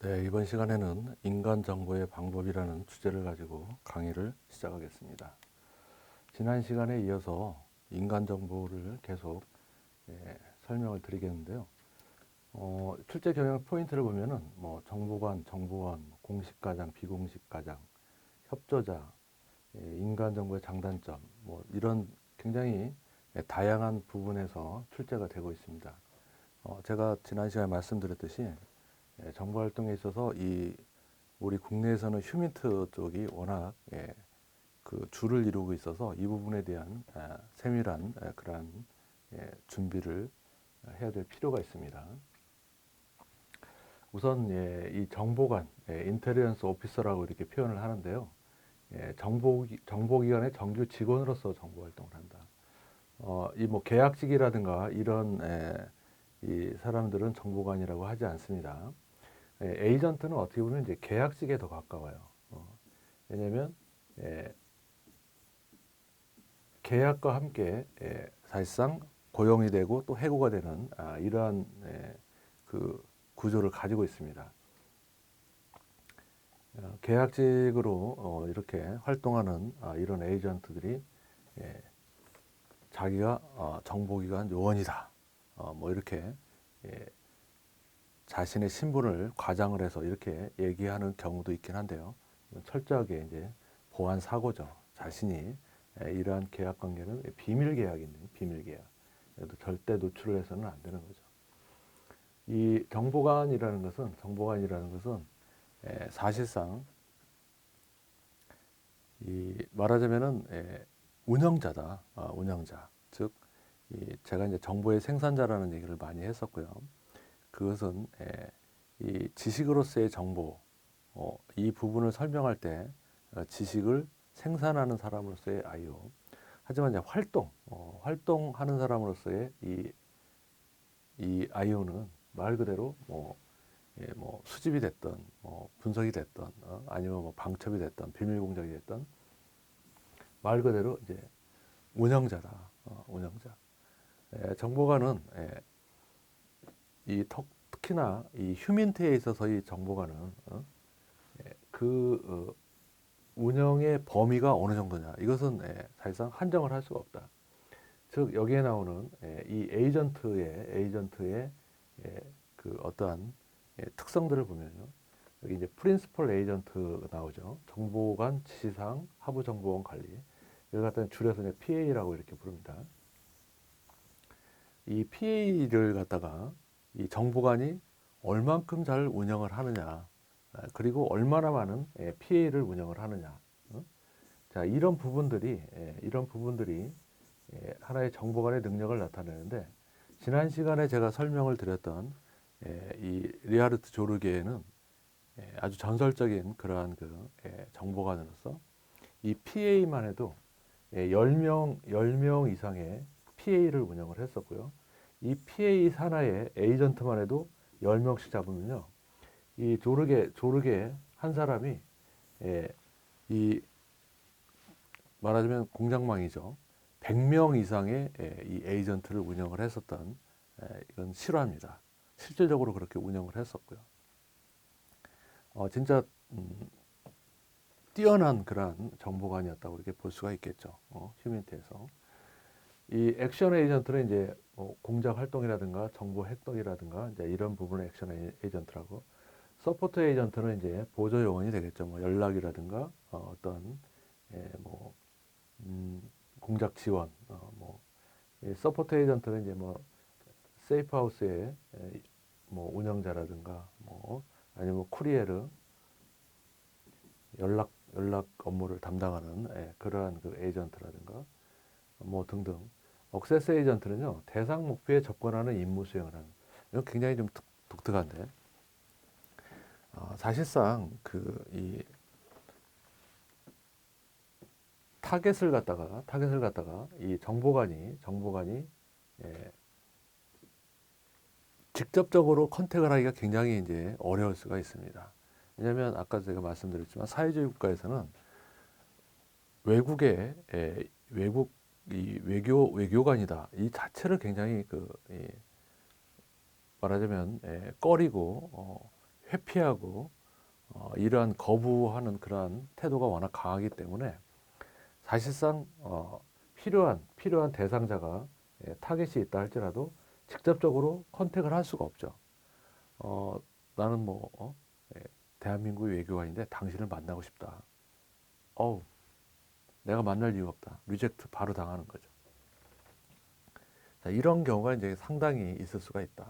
네, 이번 시간에는 인간 정보의 방법이라는 주제를 가지고 강의를 시작하겠습니다. 지난 시간에 이어서 인간 정보를 계속 예, 설명을 드리겠는데요. 어, 출제 경영 포인트를 보면은 뭐 정보관, 정보원, 공식 가장, 비공식 가장, 협조자, 예, 인간 정보의 장단점, 뭐 이런 굉장히 예, 다양한 부분에서 출제가 되고 있습니다. 어, 제가 지난 시간에 말씀드렸듯이 예, 정보 활동에 있어서 이 우리 국내에서는 휴민트 쪽이 워낙 예, 그 줄을 이루고 있어서 이 부분에 대한 아, 세밀한 아, 그러한 예, 준비를 해야 될 필요가 있습니다. 우선 예, 이 정보관, 예, 인텔리전스 오피서라고 이렇게 표현을 하는데요. 예, 정보 정보기관의 정규 직원으로서 정보 활동을 한다. 어, 이 뭐 계약직이라든가 이런 에, 이 사람들은 정보관이라고 하지 않습니다. 예, 에이전트는 어떻게 보면 이제 계약직에 더 가까워요. 어, 왜냐하면 예, 계약과 함께 예, 사실상 고용이 되고 또 해고가 되는 아, 이러한 예, 그 구조를 가지고 있습니다. 어, 계약직으로 어, 이렇게 활동하는 아, 이런 에이전트들이 예, 자기가 어, 정보기관 요원이다. 어, 뭐 이렇게 예, 자신의 신분을 과장을 해서 이렇게 얘기하는 경우도 있긴 한데요. 철저하게 이제 보안 사고죠. 자신이 예, 이러한 계약 관계는 비밀 계약인데 비밀 계약. 절대 노출을 해서는 안 되는 거죠. 이 정보관이라는 것은 정보관이라는 것은 예, 사실상 이 말하자면은 예, 운영자다. 아, 운영자. 즉, 이 제가 이제 정보의 생산자라는 얘기를 많이 했었고요. 그것은 에, 이 지식으로서의 정보 어, 이 부분을 설명할 때 어, 지식을 생산하는 사람으로서의 아이오. 하지만 이제 활동, 어, 활동하는 사람으로서의 이, 이 아이오는 말 그대로 뭐, 예, 뭐 수집이 됐던, 뭐 분석이 됐던, 어, 아니면 뭐 방첩이 됐던, 비밀 공작이 됐던 말 그대로 이제 운영자다, 어, 운영자. 에, 정보관은 에, 이 턱, 특히나 이 휴민트에 있어서 이 정보관은 어? 예, 그 어, 운영의 범위가 어느 정도냐 이것은 예, 사실상 한정을 할 수가 없다. 즉 여기에 나오는 예, 이 에이전트의 에이전트의 예, 그 어떠한 예, 특성들을 보면요. 여기 이제 프린스펄 에이전트 나오죠. 정보관 지시사항 하부 정보원 관리. 이걸 갖다 줄여서 PA라고 이렇게 부릅니다. 이 PA를 갖다가 이 정보관이 얼만큼 잘 운영을 하느냐, 아, 그리고 얼마나 많은 예, PA를 운영을 하느냐. 어? 자, 이런 부분들이, 예, 이런 부분들이 예, 하나의 정보관의 능력을 나타내는데, 지난 시간에 제가 설명을 드렸던 이 리하르트 조르게는 아주 전설적인 그러한 그 정보관으로서 이 PA만 해도 10명, 10명 이상의 PA를 운영을 했었고요. 이 PA 산하의 에이전트만 해도 10명씩 잡으면요. 이 조르게, 조르게 한 사람이, 예, 이, 말하자면 공장망이죠. 100명 이상의 예, 이 에이전트를 운영을 했었던, 예, 이건 실화입니다. 실질적으로 그렇게 운영을 했었고요. 어, 진짜, 음, 뛰어난 그러한 정보관이었다고 이렇게 볼 수가 있겠죠. 어, 휴민트에서. 이 액션 에이전트는 이제 뭐 공작 활동이라든가 정보 획득이라든가 이제 이런 부분의 액션 에이전트라고. 서포트 에이전트는 이제 보조 요원이 되겠죠. 뭐 연락이라든가 어, 떤 예, 뭐 음, 공작 지원 어, 뭐. 이 서포트 에이전트는 이제 뭐 세이프 하우스의 예, 뭐 운영자라든가 뭐 아니면 뭐 쿠리에르 연락 연락 업무를 담당하는 예, 그러한 그 에이전트라든가 뭐 등등 억세스 에이전트는요 대상 목표에 접근하는 임무 수행을 하는 이건 굉장히 좀 독, 독특한데 어, 사실상 그 이 타겟을 갖다가 타겟을 갖다가 이 정보관이 정보관이 예, 직접적으로 컨택을 하기가 굉장히 이제 어려울 수가 있습니다. 왜냐하면 아까 제가 말씀드렸지만 사회주의 국가에서는 외국의 예, 외국 이 외교 외교관이다 이 자체를 굉장히 그 이, 말하자면 예, 꺼리고 어, 회피하고 어, 이러한 거부하는 그러한 태도가 워낙 강하기 때문에 사실상 어, 필요한 필요한 대상자가 예, 타겟이 있다 할지라도 직접적으로 컨택을 할 수가 없죠. 어, 나는 뭐 어? 예, 대한민국의 외교관인데 당신을 만나고 싶다. 어우, 내가 만날 이유가 없다. 리젝트 바로 당하는 거죠. 자, 이런 경우가 이제 상당히 있을 수가 있다.